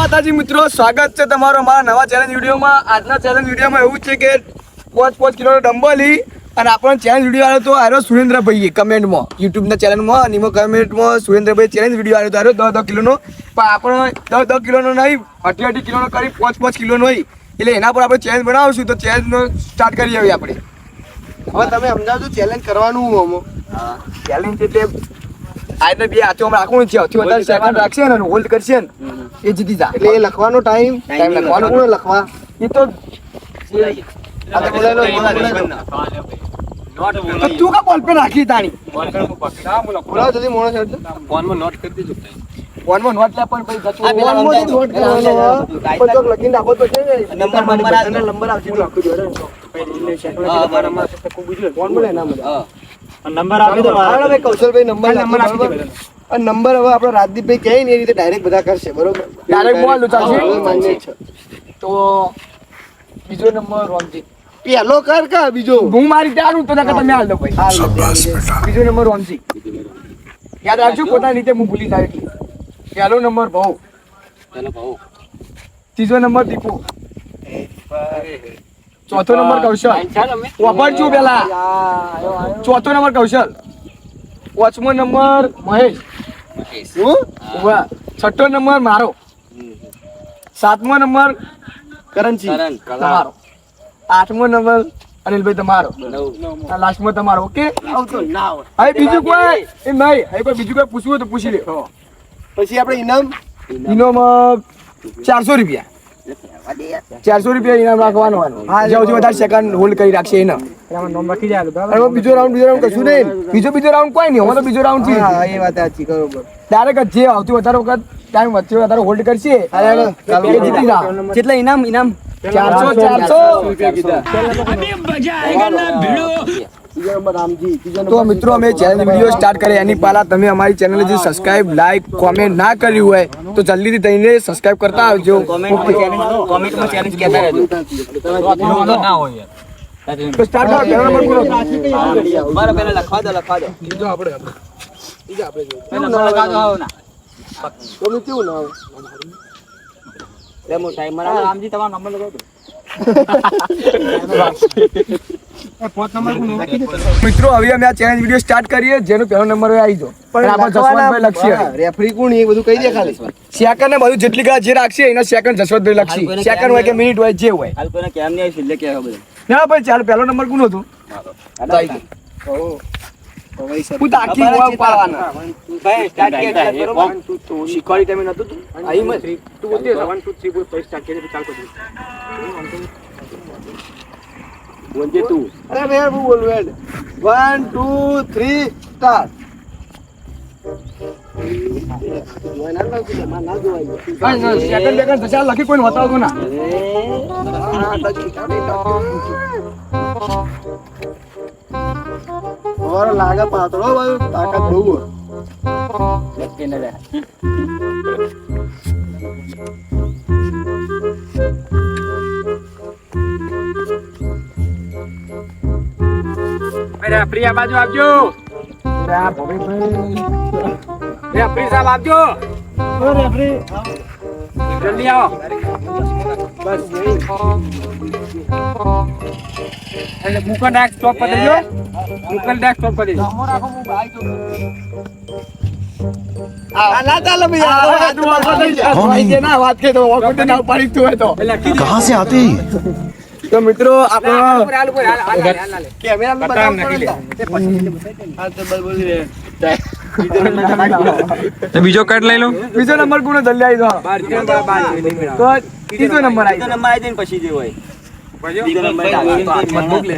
માતાજી મિત્રો સ્વાગત છે તમારો મારા નવા ચેલેન્જ વિડીયોમાં. આજના ચેલેન્જ વિડીયોમાં એવું છે કે પાંચ પાંચ કિલોનો ડંબલી અને આપણો ચેલેન્જ વીડિયો આવ્યો તો આવ્યો સુરેન્દ્રભાઈએ કમેન્ટમાં યુટ્યુબના ચેનલમાં અને એમાં કમેન્ટમાં સુરેન્દ્રભાઈ ચેલેન્જ વીડિયો આવ્યો તો આવ્યો દસ દસ કિલોનો. પણ આપણો દસ દસ કિલોનો નહીં અઢી અઢી કિલોનો કરી પાંચ પાંચ કિલોનો હોય એટલે એના પર આપણે ચેલેન્જ બનાવશું તો ચેલેન્જનો સ્ટાર્ટ કરી આવીએ આપણે. હવે તમે સમજાવજો ચેલેન્જ કરવાનું હું ચેલેન્જ એટલે આજને બે હાથો રાખવું છે સૌથી વધારે સેકન્ડ રાખશે ને હોલ્ડ કરશે ને એ જીતી જા. એટલે એ લખવાનો ટાઈમ ટાઈમ લખવાનો. કોણ લખવા? એ તો આ તો કા બોલ પે રાખી તાણી? બોલાવો જલ્દી મોણો સાહેબ ફોનમાં નોટ કરી દેજો ફોનમાં નોટ લે પણ પછી જતું ફોનમાંથી નોટ કરવાનો. પણ ચોક લખીને રાખો તો છે ને. નંબર નંબર આ- એના નંબર આવશે. તો લખી દો ફોન બોલે મળે માટે. નંબર આપી દો. ભાઈ કૌશલભાઈ નંબર નંબર આપી દો? નંબર હવે આપણે રાજદીપભાઈ કહે ને એ રીતે ડાયરેક્ટ બધા કરશે બરોબર? ડાયરેક્ટ બોલ છે. તો બીજો નંબર રોમજી પેલો કર કા બીજો. હું મારી ત્યાં તો નકર તમે હાલ દો ભાઈ. હાલ. બીજો નંબર રોમજી યાદ રાખજો પોતાની રીતે હું ભૂલી જાય એટલે. પહેલો નંબર ભાઉ ત્રીજો નંબર દીપુ. ચોથો નંબર કૌશલ. વાપરજો પેલા. ચોથો નંબર કૌશલ. પાંચમો નંબર મહેશ. હું. છઠ્ઠો નંબર મારો. સાતમો નંબર કરણજી. તમારો. આઠમો નંબર અનિલભાઈ તમારો. આ લાસ્ટમાં તમારો ઓકે? આવતો ના હવે બીજું કોઈ? એ નહીં. હવે કોઈ બીજું કોઈ પૂછવું હોય તો પૂછી લે. પછી આપણે ઇનામ. ઇનામ. ચારસો રૂપિયા. ચારસો રૂપિયા ઇનામ રાખવાનો સૌથી વધારે સેકન્ડ હોલ્ડ કરી રાખશે એને. બીજો રાઉન્ડ બીજો રાઉન્ડ કશું નહીં. બીજો બીજો રાઉન્ડ કોઈ નહીં. તો બીજો રાઉન્ડ છે. એ વાત સાચી બરોબર. ડાયરેક્ટ જે આવતી વધારે વખત ટાઈમ વચ્ચે વધારે હોલ્ડ કરશે. જીતી જા. કેટલા ઇનામ ઇનામ. ચારસો ચારસો. બીજો નંબર રામજી તો મિત્રો અમે ચેનલ વીડિયો સ્ટાર્ટ કરીએ. એની પહેલા તમે અમારી ચેનલ જે સબસ્ક્રાઇબ લાઈક કોમેન્ટ ના કર્યું હોય તો જલ્દીથી થઈને સબસ્ક્રાઇબ કરતા આવજો. કોમેન્ટમાં ચેલેન્જ કહેતા રહેજો. ના હોય તો સ્ટાર્ટ કરો પહેલો નંબર બોલો. મારા પહેલા લખવા દો લખવા દો. બીજો આપણે બીજો આપણે જોઈએ. નંબર દો આવો ના. તમે કેવું ના આવે? લે મો ટાઈમર રામજી તમારો નંબર લગાવો દો મિત્રો હવે અમે આ ચેલેન્જ વીડિયો સ્ટાર્ટ કરીએ જેનો પહેલો નંબર આવી જો પણ આપણે જસવંતભાઈ લક્ષી રેફરી કોણ એ બધું કહી દે ખાલી. સેકન્ડ ને બધું જેટલી કલાક જે રાખશે એના સેકન્ડ જસવંતભાઈ લક્ષી સેકન્ડ હોય કે મિનિટ હોય જે હોય. હાલ કોને કેમ નહીં આવી છેલ્લે કે બધું. ના ભાઈ ચાલો પહેલો નંબર કોનો હતો? તો આવી ગયો. હું તો આખી પાડવાના. ભાઈ સ્ટાર્ટ કે બરોબર? તું શીખવાડી તમે નતું તું? આઈ મત. ચાલ પછી. બોલજે તું. અરે બે હું બોલું add one two three start લખી કોઈને બતાવતો ના. લાગે પાતળો તાકાત બહુ. લખી ને લે અરે પ્રિયા બાજુ આવજો અરે ભવેશભાઈ. અરે પ્રિય સાહેબ આવજો જલ્દી આવો બસ એટલે મુકન ડાક સ્ટોપ પર દેજો મુકન ડાક સ્ટોપ પર દેજો આ ના ચાલે ભાઈ આ આ વાત વાળો થઈ જાય. ભાઈ કે ના વાત કે તો ઓકુટે ના પાડી તું હોય તો कहाँ से आते हैं ये? તો મિત્રો આપણો કેમેરા બતાવ નાખી લે. હા તો બસ બોલી રે બીજો કાર્ડ લઈ લો. બીજો નંબર કોનો જલ્દી આવી દો તો ત્રીજો નંબર આવી નંબર આવી જઈને ને પછી જે હોય. બીજો નંબર મોકલે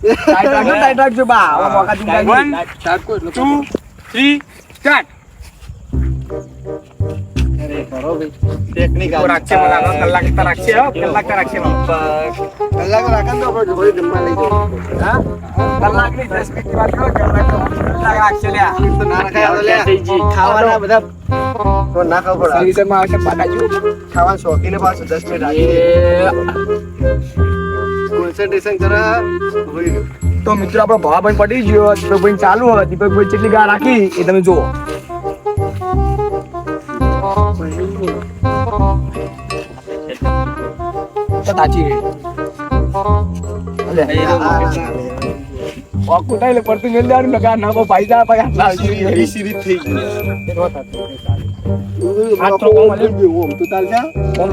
ટાઈટ રાખજો બા. આવા મોકા ચૂકાય નહીં. વન ટુ થ્રી સ્ટાર્ટ તો રાખશે હો કલાક તો આપણે જોડે જમવા લઈ જઈએ. કલાક તો ના પડે મિત્રો ગયો. દીપકભાઈ ચાલુ હોય. દીપકભાઈ કેટલી ગા રાખી? એ તમે જુઓ.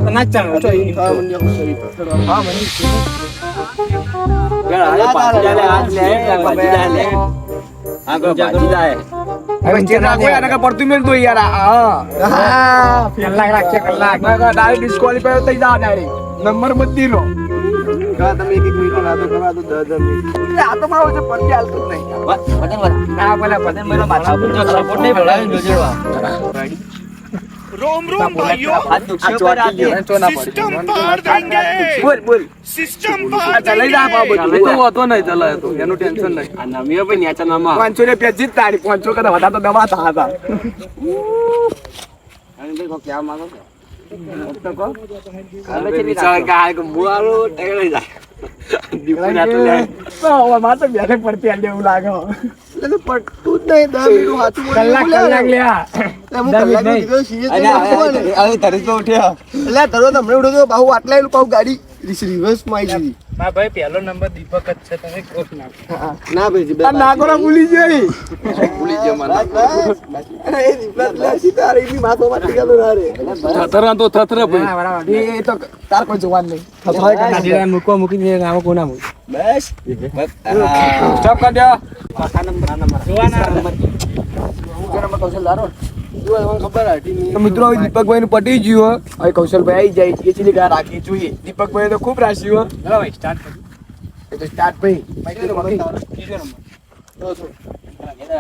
ના જ ચાલે. તો ઈ હા મને આપણે સહી હા મને હવે જે રાખો યાર નકર પડતું મેલ તો યાર હા. કલાક રાખશે કલાક. ડાયરેક્ટ ડિસ્ક્વોલિફાય થઈ જા ડાયરેક્ટ નંબર બદલી લો કા તમે એક એક મિનિટ રાતો કરા તો દસ દસ મિનિટ. એટલે આ તો મારો છે પડતી હાલતું જ નહીં. ના પેલા પતંગ મેલો માથા ઉપર જો સપોર્ટ નહીં ભરાય જોજેવા રોમ રોમ ભાઈઓ. આ ચોટી ગયો ચો ના પડી. બોલ બોલ. સિસ્ટમ પર ચલાઈ જા બાબુ તો વાતો નહીં ચલાય તો એનું ટેન્શન નહીં. પાંચસો ને પેજ જીત તારી પાંચસો કરતા વધારે તો દબાતા હતા. હવે મારે તો બેઠક પડતી હાલ એવું ગાડી રિવર્સમાં આવી ગઈ. ના ભાઈ પહેલો નંબર દીપક જ છે તમે કોક ના ના ભાઈ આ નાગોરા ભૂલી જઈ ભૂલી ગયો મને. અરે એ દીપક એટલે સીધા રે એની માથો માં ટીકા તો ના રે. થથરા તો થથરા ભાઈ. એ તો તાર કોઈ જવાન નહીં. થથરા કા ના મૂકવા મૂકી દે નામ કો નામ બસ. સ્ટોપ કર દો. ખબર હતી તો મિત્રો હવે દીપકભાઈ નું પટી ગયું. હવે કૌશલભાઈ આવી જાય એ ચીલી રાખી જોઈએ. દીપકભાઈ તો ખૂબ રાશિ હોય ચલો ભાઈ સ્ટાર્ટ કરો તો સ્ટાર્ટ ભાઈ.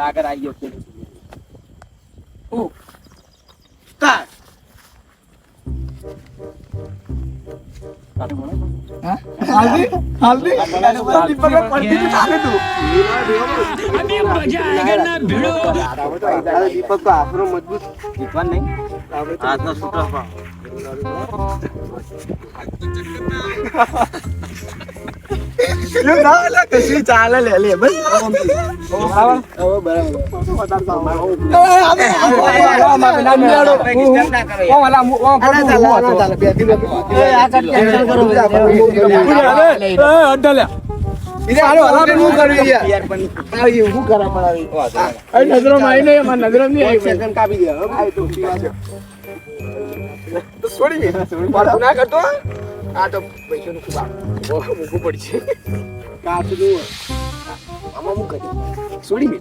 આગળ આવી ગયો હાલદી હાલદી દીપકભાઈ પડતી જ ચાલે તું અરે દીપક તો આશરો મજબૂત જીતવાનું નહીં. હાથનો છૂટો પણ એવું ના એટલે કશું ચાલે લે લે બસ. નજરો માં નહીં નજરો નહીં કાપી દે. તો પીવા છે. તો છોડી દે ના કરતો? આ તો પૈસાનું ખૂબ મૂકવું પડશે. કાચ આમાં હું કરી છોડી મે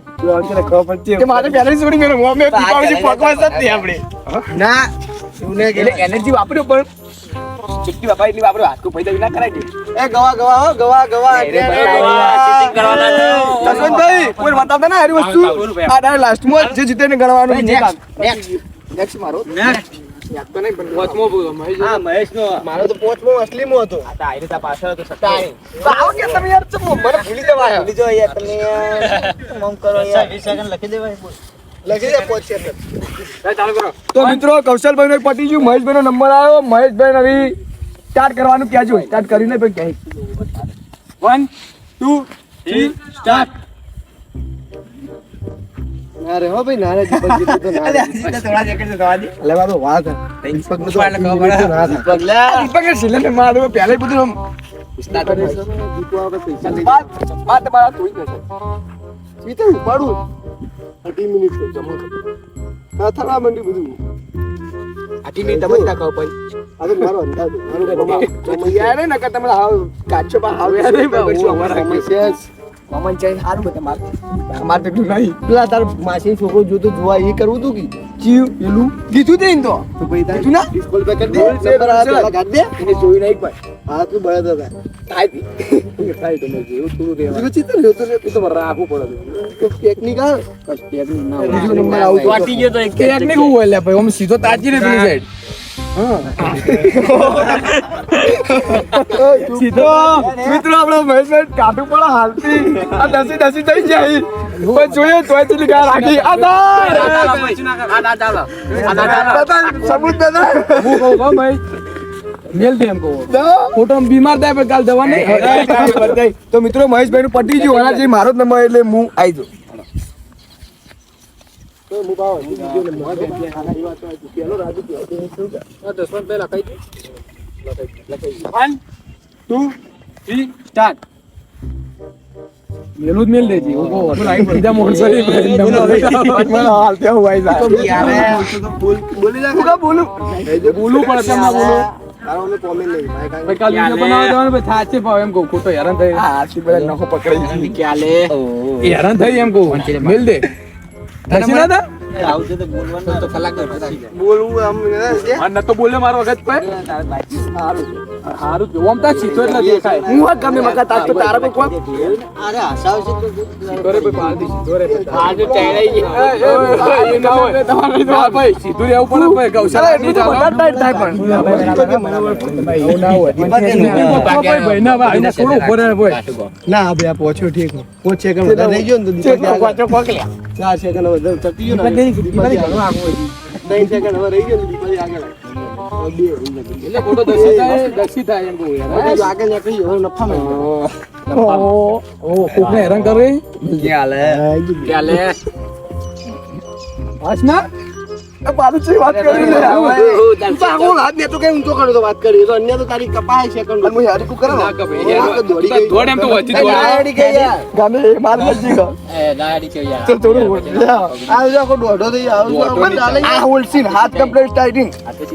કે મારે પહેલા છોડી મેં હું અમે પીપાવજી પકવાસ જ નહીં આપણે. ના એવું એટલે એનર્જી વાપર્યો પણ. જેટલી વાપરે એટલી વાપરો હાથ કોઈ પૈસા ના કરાય દે એ ગવા ગવા હો ગવા ગવા ભાઈ, કરવાના છે. જસવંતભાઈ કોઈ બતાવતા ના હારી વસ્તુ. આ ડાયરેક્ટ લાસ્ટમાં જે જીતે ને ગણવાનું નેક્સ્ટ મારો. યાદ તો નહીં પણ પાંચમો મહેશ હા મહેશનો મારો તો પોચમો અસલીમાં હતો. આ તો તા પાછળ હતો તારી. તો આવો કે તમે યાર ચમ મને ભૂલી જવાય. ભૂલી જાઓ યાર તમે યાર. કરો યાર. સેકન્ડ લખી દેવાય. લખી દે પોચ છે ચાલુ કરો. તો મિત્રો કૌશલભાઈ નો પટી ગયું. મહેશભાઈ નો નંબર આવ્યો. મહેશભાઈ નવી સ્ટાર્ટ કરવાનું ક્યાં જોઈ સ્ટાર્ટ કરીને ભાઈ ક્યાંય વન ટુ થ્રી સ્ટાર્ટ ના રે હો ભાઈ ના રે. દીપક જેટલું તો ના રે અલે બાબા વાત. હે. દીપકનું તો આટલું limit તો ના થાય. દીપક ને સિલેન્ડર મારું પહેલા બધું દીપક આપણે પૈસા લઈ તમારા થોડી જશે સીધે ઉપાડું. અઢી મિનિટ તો જમા કર હા થવા માંડી બધું. આટલી મિનિટ તમે ના ખાવ પછી આ મારો અંદાજ. મારો યાર નહીં નકર તમે હાવ કાચો પા હાવ યાર બગડશું અમારા જ. કોમન ચાઈ સારું બધે મારે અમારે તો નહીં. પેલા તાર માસી છોકરો જોતો જોવા એ કરવું તું કે ચીવ પેલું કીધું તે તો. તો તાર ના? ના? પે કરી દે. નંબર આ. પેલા કાઢ દે. એને જોઈ નહીં કોઈ હા તું બળદ હતા. થાય થાય તો મેં જેવું થોડું રહેવાનું. તું ચિત્ર જોતો તો એ તો મારે રાખવું પડે તો ટેકનિકલ કશું ટેકનિક ના બીજો નંબર આવતો વાટી ગયો તો ટેકનિક હું હોય લે ભાઈ આમ સીધો તાજી રે પેલી સાઈડ સીધો? મિત્રો આપણો મહેશભાઈ કાઢું પણ હાલતી આ દસી દસી થઈ જાય. પણ જોઈએ તોય ચીલી ગા રાખી. આ દાર! સબૂત દાદા હું કહું કહું ભાઈ મેલ દે એમ કહું. ખોટો બીમાર થાય પણ કાલ દવા નહીં તો મિત્રો મહેશભાઈ નું પટી ગયું જે મારો જ નંબર એટલે હું આવી જાઉં. હું હેરાન થઈ આ આરસી બધા નખો પકડાઈ ગઈ. એ હેરાન થઈ એમ કહું મેલ દે થશે તો કલાક બોલવું આમ મને તો બોલે બોલ્યો મારો વખત પર. સારું સારું જો આમ તા સીધો એટલે દેખાય હું આ ગમે મકા તાક તો તારા કોઈ કોણ? સીધો રે ભાઈ બહારથી સીધો રે ભાઈ. એ, એ, એ ના હોય. ના ભાઈ સીધું રહેવું પડે ભાઈ ગૌશાળા એટલું તો બધા ટાઈટ થાય પણ. એવું ના હોય ભાઈ ભાઈ ના ભાઈ એને થોડું ઊભો રહે ભાઈ ના બે આ પહોંચ્યો ઠીક પાંચ સેકન્ડ વધારે રહી ગયો ને તો દીપક ચેકનો પકડ્યા. ચાર સેકન્ડ વધારે ચપટી ગયો ને દીપાલી આગળ વધી. ત્રણ સેકન્ડ હવે રહી ગયો ને દીપાલી આગળ એટલે ખોટો દસી થાય દસી થાય? એમ કહું યાર. આગળ નીકળી ગયો, નફા માં ઓહો ઓહો કોકને હેરાન કરે? હાશ ના આ પાછું ચી વાત કરી લે. તું હાથ ને તો કઈ ઊંચો કર્યો તો વાત કરી તો અન્ય તો તારી કપાય છે અને હું યારી કુ કરે ના કપે યાર, દોડી ગઈ. દોડ એમ તો વચ્ચે દોડ. ડાયડી ગઈ યાર. ગામે એ માર નથી ગયો. તો થોડું આ જો આખો દોઢો થઈ ગયો. આવું તો આમાં ચાલે. આ હોલસીન હાથ કમ્પ્લીટ ટાઈટિંગ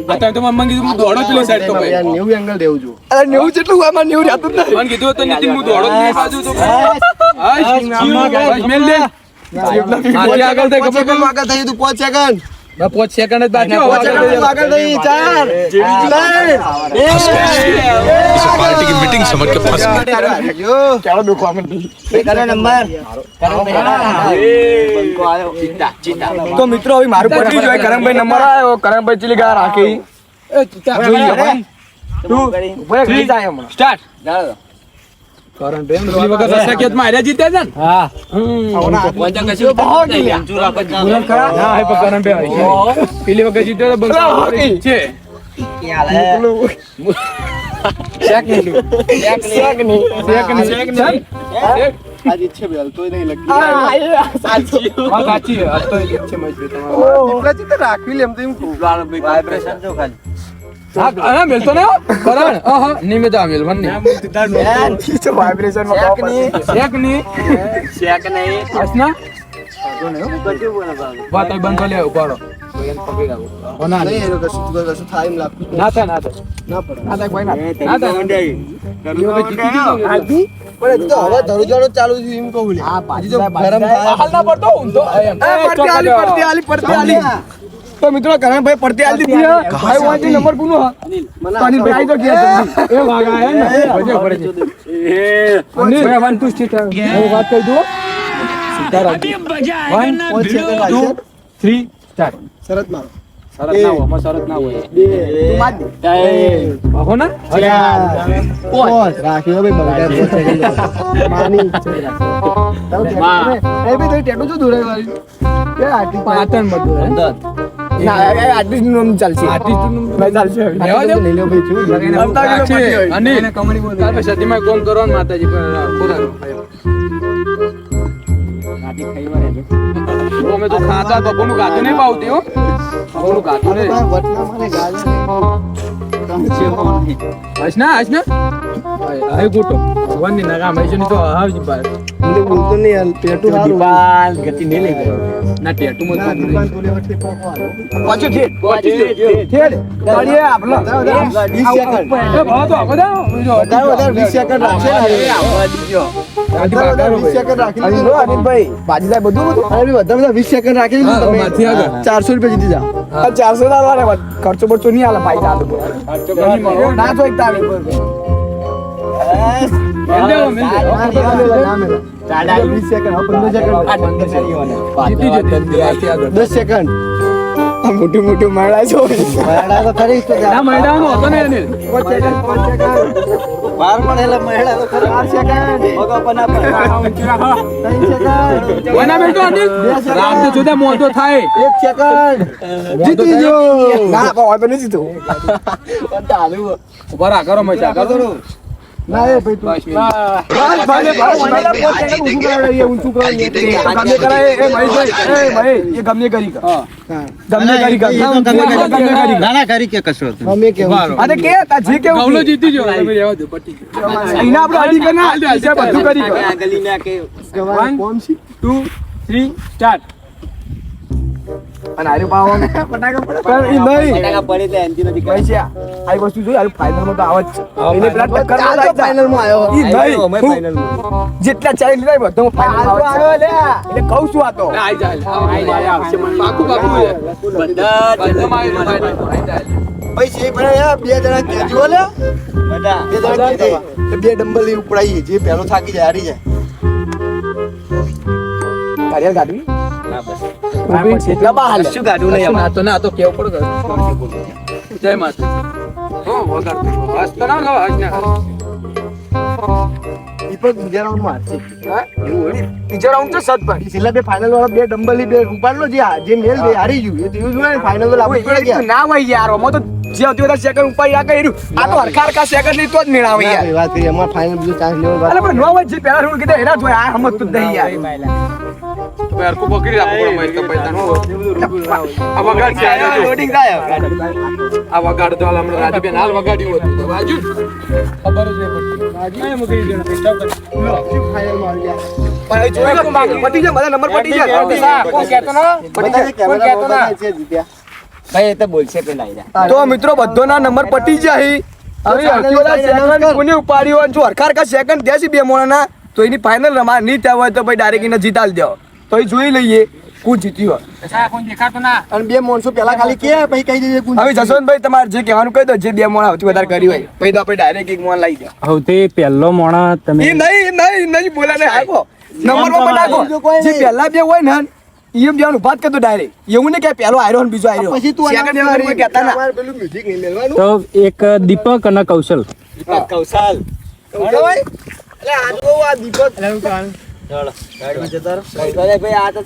અત્યારે તો મને કીધું હું દોડો પેલી સાઈડ તો યાર, ભાઈ. નેવું એંગલ દેવું છું. અરે નેવું જેટલું હોય આમાં નેવું જાતું જ નહીં. મને કીધું હતું નીતિન હું દોડો પેલી બાજુ તો હાશ, મેલ દે. આગળ થાય ખબર સેકન્ડ આગળ. થઈ તું સેકન્ડ પાંચ સેકન્ડ જ બાકી પાંચ સેકન્ડ આગળ થઈ ચાર पार्टी की मीटिंग समझ के फंस गए ચાલો દુખવા માંડી. તો મિત્રો હવે મારું પતી જોઈએ કરમભાઈ નંબર આવ્યો કરમભાઈ ચીલી ગયા રાખી જોઈએ ભાઈ. તું ભાઈ ઘરે જાય હમણાં. સ્ટાર્ટ કરણ બેન પેલી વખત અસંખ્યતમાં હાર્યા જીત્યા છે ને? હા. પેલી વખત જીત્યો તો. છે. શેક નીકળ્યું. શેક નહીં. શેક નહીં. શેક. આજ ઈચ્છે બેલ તોય નહીં લગતી આ, સાચી. હા, સાચી આ તો છે મજ બે તમારો. દીપડા ચિત્ત રાખવી તો એમ તો વાઇબ્રેશન જો હા, હા, મેલતો ને. કરણ. હા, હા. નહીં મેં તો આ મેલવાનું નહીં. ખીચો vibration માં શેક નહીં. શેક નહીં. હસના? વાત બંધ કરી લે, ઊભા રહો. તો એને પકડી રાખો. હો, ના, નહીં એનું કશું તો કશું થાય એમ લાગતું જ ના થાય, ના થાય. ના પડે ના થાય ભાઈ ના થાય. ના થાય. એ વખત જીતી દીધું ને એટલે. પણ હજી તો હવે ધરુજાનો ચાલુ છે એમ કહું ગરમ ના પડતો એ. તો મિત્રો કરણભાઈ પડતી આલી દીધી હે. ભાઈ વાંચી નંબર કોનો હે? તો અનિલભાઈ આવી તો ગયા જલ્દી. એ વાગા હે ને. ભજે પડે છે. અનિલ, ભાઈ, વન ટુ સ્ટીટ હું વાત કહી દઉં. સીધા રાખજો. પાંચ સેકન્ડ two, રાખશે શરત મારો શરત ના હોય, આમાં શરત ના હોય. તું માર દે. ના? પાંચ રાખ્યો ભાઈ બગાડ્યા પાંચ માની છે રાખો એ બી તો ટેટુ જો દોરાય વાળી એ આટી પાટણ બધું હે. ના, એ નું ચાલશે. નું ભાઈ ચાલશે હવે. લેવા દે. લઈ લો ભાઈ છું અમદાવાદ રાખશે. પતી હોય. અનિલ, તાર પછી સતીમાં કોમ કરો ને માતાજી પણ ખોરાક. અમે તો ખાતા તો કોનું નહીં ભાવતી હો? કોનું નહીં? વટના ગાલ હવે ગોટો. ભગવાનની નગામ હશે નહીં તો આવજી બાર. હું તો બોલતો નહીં ટેટુ સારું ના ટેટુ મત દુકાન તોલે વચ્ચે પાકો હાલો. પાછું આપલો. સેકન્ડ. એ ભાવ તો આપો દા જો. વધારે વધારે સેકન્ડ રાખશે ને. તમે. આગળ. ચારસો રૂપિયા જીતી જા ચારસો ના ખર્ચો બરચો નહીં હાલ ભાઈ ના તો એક દસ સેકન્ડ મોટું મોટું માળા છો તો ખરી હતો ને અનિલ બાર પણ એટલે તો ખરી સેકન્ડ અનિલ રાત જુદા મોટો થાય એક સેકન્ડ જીતી જો ના પણ હોય તો નહીં જીતું. ઊભા રા કરો મજા કરો ના એ ભાઈ તું બસ બસ. બસ, ભલે, ભલે, મને તો ઊંચું કરાવડાવીએ, ઊંચું કરાવીએ. એ તો ગમે કરાય, એ મહેશભાઈ, એ મહેશ, એ ગમે કરી કર. ગમે કરી કર. ગમે કરી ના ના કરી કે કશો અમે કેવું અને કે તાર જે કેવું ગૌલો જીતી ગયો. તમે રહેવા દો પટી ગયું. આપણે અડી કરી બધું કરી કર. આ ગલીના કે તમારે કોમ છે? ટુ થ્રી સ્ટાર્ટ અને હારે પાવો આમ પડે. પણ નહીં. ફટાકા પડે એટલે એનથી નથી ભાઈ છે, આ વસ્તુ જોઈ હારું final માં તો આવે છે. એને પેલા ટક્કર ના લાગતા. final માં આવ્યો. ઈ નહીં. અમે હું માં. જેટલા challenge લીધા એ બધા final માં આવે છે. એટલે કહું છું આ તો. આઈ જાય આઈ જાય આવશે મને પાકું પાકું બધા જ આવી જાય, આવી જાય. ભાઈ છે પણ યાર બે જણા કેજો લે. બધા. બે જણા કેજો. બે ડમ્બલ લઈ ઉપડાઈએ જે પહેલો થાકી જાય હારી જાય. કાર્ય ગાડી એટલા બહાર શું ગાડું નહીં ના તો ના તો કેવું પડે જય માતા દીપક બીજા ચાન્સ લેવો અલે પણ નો હોય જે પહેલા round કીધા એના જ આ સમજતું જ નહીં યાર. હરકું પકડી રાખવું પણ મારી તો પૈસા નો આ વગાડ છે આ લોડિંગ થાય આ વગાડ તો હમણાં રાજુબેન હાલ વગાડ્યું હતું. રાજુ ખબર જ નહીં પડતી રાજુ મૂકી દીધું ડિસ્ટર્બ કરી ફાયરમાં ગયા? પણ એ કો માંગ પટી જાય બધા નંબર પટી જાય કોણ કહેતો ના? પટી બધા જાય કોણ કહેતો ના? ભાઈ એ તો બોલશે પેલા આયરા. તો મિત્રો બધોના નંબર પટી જાય હવે બધા second કોને ઉપાડ્યો અને જો હરખાર કા સેકન્ડ છે બે મોણાના તો એની ફાઇનલ રમા નહીં ત્યાં હોય તો ભાઈ ડાયરેક્ટ એને જીતાલ દેવો તો એ જોઈ લઈએ કોણ જીત્યું હોય. કોઈ દેખાતો ના. અને બે માણસો પેલા ખાલી કે પછી કહી દેજે કોણ હવે જસવંતભાઈ તમારે જે કહેવાનું કહી દો જે બે મોણા સૌથી વધારે કર્યું હોય પછી તો આપણે ડાયરેક્ટ એક મોણ લાવી દો. સૌથી પહેલો મોણા તમે એ નહીં નહીં નહીં બોલા ને આગો નંબર પર નાખો. જે પહેલા બે હોય ને એમ બેવાનું ભાત જ કરતો ડાયરેક્ટ એવું ને કે પહેલો આયરો ને બીજો આયરો. પછી તું Second કહેતા ના. અમારે પેલું મ્યુઝિક નહીં મેળવાનું તો એક દીપક અને કૌશલ. દીપક કૌશલ. ભાઈ એટલે આ તો આ દીપક ચલો ગાડીમાં જતા રહો. કૌશાલ ભાઈ આ તો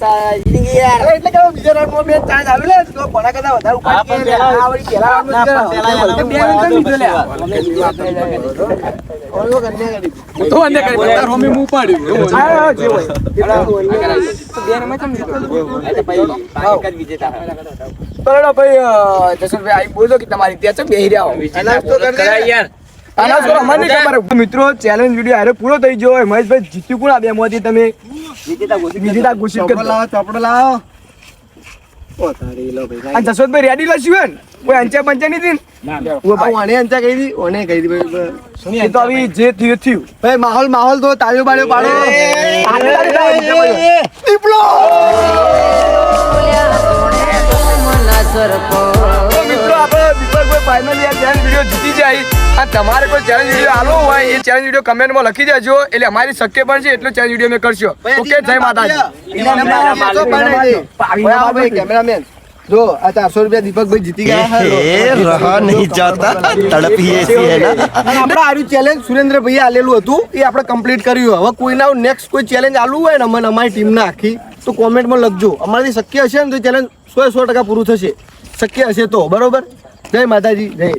જિંદગી યાર. એટલે કે બીજા રાઉન્ડમાં બે ચાન્સ આલે લે. તો કોના કરતા વધારે હા, કે આ વળી પેલા રાઉન્ડમાં ના, જ પણ પેલા બે એના રાઉન્ડ લીધો લે. અમે જીવા આપણે ઓલો કન્યા કરી તો અંદર કરી તાર હોમી મું પાડ્યું હા, હા, જે હોય. આ તો ભાઈ પાંચ જ વિજેતા. હતા. ભાઈ અ, જસવંતભાઈ બોલો કે તમારી ત્યાં છે બેહી રહ્યા હો. તો કરી યાર. મિત્રો ચેલેન્જ વીડિયો હારે પૂરો થઈ ગયો હોય મહેશભાઈ જીત્યું કોણ આ બે માંથી તમે વિજેતા ઘોષિત ચોપડો લાવો ચોપડો લાવો ઓ તારી લો ભાઈ અને જસવંતભાઈ રેડી લસ્યું કોઈ અંચા પંચા નહીં. ઓને અંચા કહી દી ઓને કહી દી ભાઈ એ તો આવી જે થયું થયું ભાઈ માહોલ માહોલ તો તાળીઓ બાળીઓ પાડો. દીપલો મિત્રો આપણે દીપકભાઈ ફાઇનલી આ ચેલેન્જ વીડિયો જીતી જાય આ તમારે કોઈ ચેલેન્જ વીડિયો આલો હોય એ ચેલેન્જ વીડિયો કમેન્ટમાં લખી દેજો. એટલે અમારી શક્ય પણ છે એટલો ચેલેન્જ વીડિયો મેં કરશો. ઓકે જય માતાજી. કેમેરામેન જો આ ચારસો રૂપિયા દીપકભાઈ જીતી ગયા નહીં જાતા. તડપી એસી આપણે આર્યું ચેલેન્જ સુરેન્દ્રભાઈએ આલેલું હતું એ આપણે કમ્પ્લીટ કર્યું. હવે કોઈના નેક્સ્ટ કોઈ ચેલેન્જ આલું હોય ને અમને અમારી ટીમ આખી તો કોમેન્ટમાં લખજો. અમારાથી શક્ય હશે ને તો ચેલેન્જ સો સો ટકા પૂરું થશે. શક્ય હશે તો બરોબર? જય માતાજી જય.